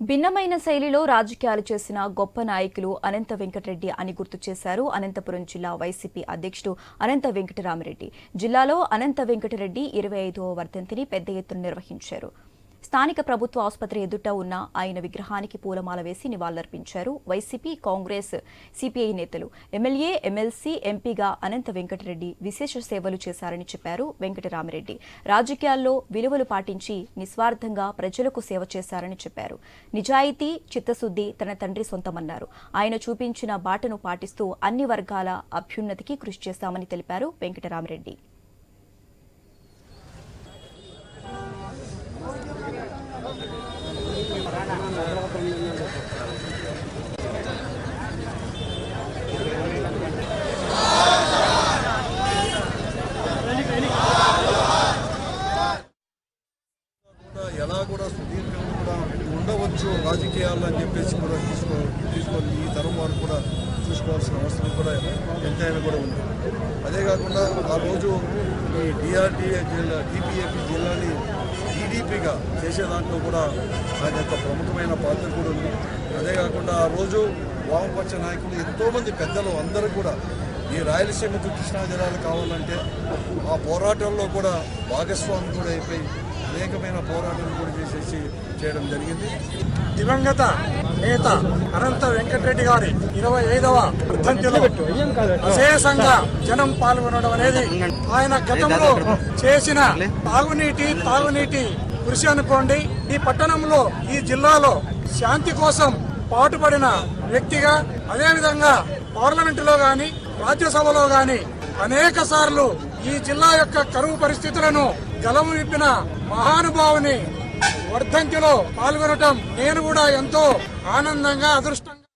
భిన్నమైన శైలిలో రాజకీయాలు చేసిన గొప్ప నాయకులు అనంత వెంకటరెడ్డి అని గుర్తు చేశారు. అనంతపురం జిల్లా వైసీపీ అధ్యక్షుడు అనంత వెంకటరామరెడ్డి. జిల్లాలో అనంత వెంకటరెడ్డి ఇరవై ఐదవ వర్ధంతిని పెద్ద ఎత్తున నిర్వహించారు. స్థానిక ప్రభుత్వ ఆసుపత్రి ఎదుట ఉన్న ఆయన విగ్రహానికి పూలమాల వేసి నివాళులర్పించారు. వైసీపీ కాంగ్రెస్ సిపిఐ నేతలు ఎమ్మెల్యే ఎమ్మెల్సీ ఎంపీగా అనంత వెంకటరెడ్డి విశేష సేవలు చేశారని చెప్పారు వెంకటరామిరెడ్డి. రాజకీయాల్లో విలువలు పాటించి నిస్వార్థంగా ప్రజలకు సేవ చేశారని చెప్పారు. నిజాయితీ చిత్తశుద్ది తన తండ్రి సొంతమన్నారు. ఆయన చూపించిన బాటను పాటిస్తూ అన్ని వర్గాల అభ్యున్నతికి కృషి చేస్తామని తెలిపారు వెంకటరామిరెడ్డి కూడా ఎలా కూడా సుదీర్ఘంగా కూడా ఉండవచ్చు రాజకీయాల్లో అని చెప్పేసి కూడా తీసుకో తీసుకొని ఈ తరం వారు కూడా చూసుకోవాల్సిన అవసరం కూడా ఎంతైనా కూడా ఉంది. అదే కాకుండా ఆ రోజు ఈ డిఆర్డిఏ జిల్లా టీపీఏపీ జిల్లాని టీడీపీగా చేసే దాంట్లో కూడా ఆయన యొక్క ప్రముఖమైన పాత్ర కూడా ఉంది. అదే కాకుండా ఆ రోజు వామపక్ష నాయకులు ఎంతోమంది పెద్దలు అందరూ కూడా ఈ రాయలసీమకు కృష్ణా జిల్లాలు కావాలంటే ఆ పోరాటంలో కూడా భాగస్వామి కూడా అయిపోయి అనేకమైన పోరాటాలు కూడా చేసేసి చేయడం జరిగింది. దివంగత నేత అనంత వెంకటరెడ్డి గారి ఇరవై ఐదవ వర్ధంతిలో విశేషంగా జనం పాల్గొనడం అనేది ఆయన గతంలో చేసిన తాగునీటి తాగునీటి కృషి అనుకోండి. ఈ పట్టణంలో ఈ జిల్లాలో శాంతి కోసం పాటుపడిన వ్యక్తిగా అదేవిధంగా పార్లమెంటులో గాని రాజ్యసభలో గాని అనేక సార్లు ఈ జిల్లా యొక్క కరువు పరిస్థితులను గలము విప్పిన మహానుభావుని వర్ధంతిలో పాల్గొనటం నేను కూడా ఎంతో ఆనందంగా అదృష్టంగా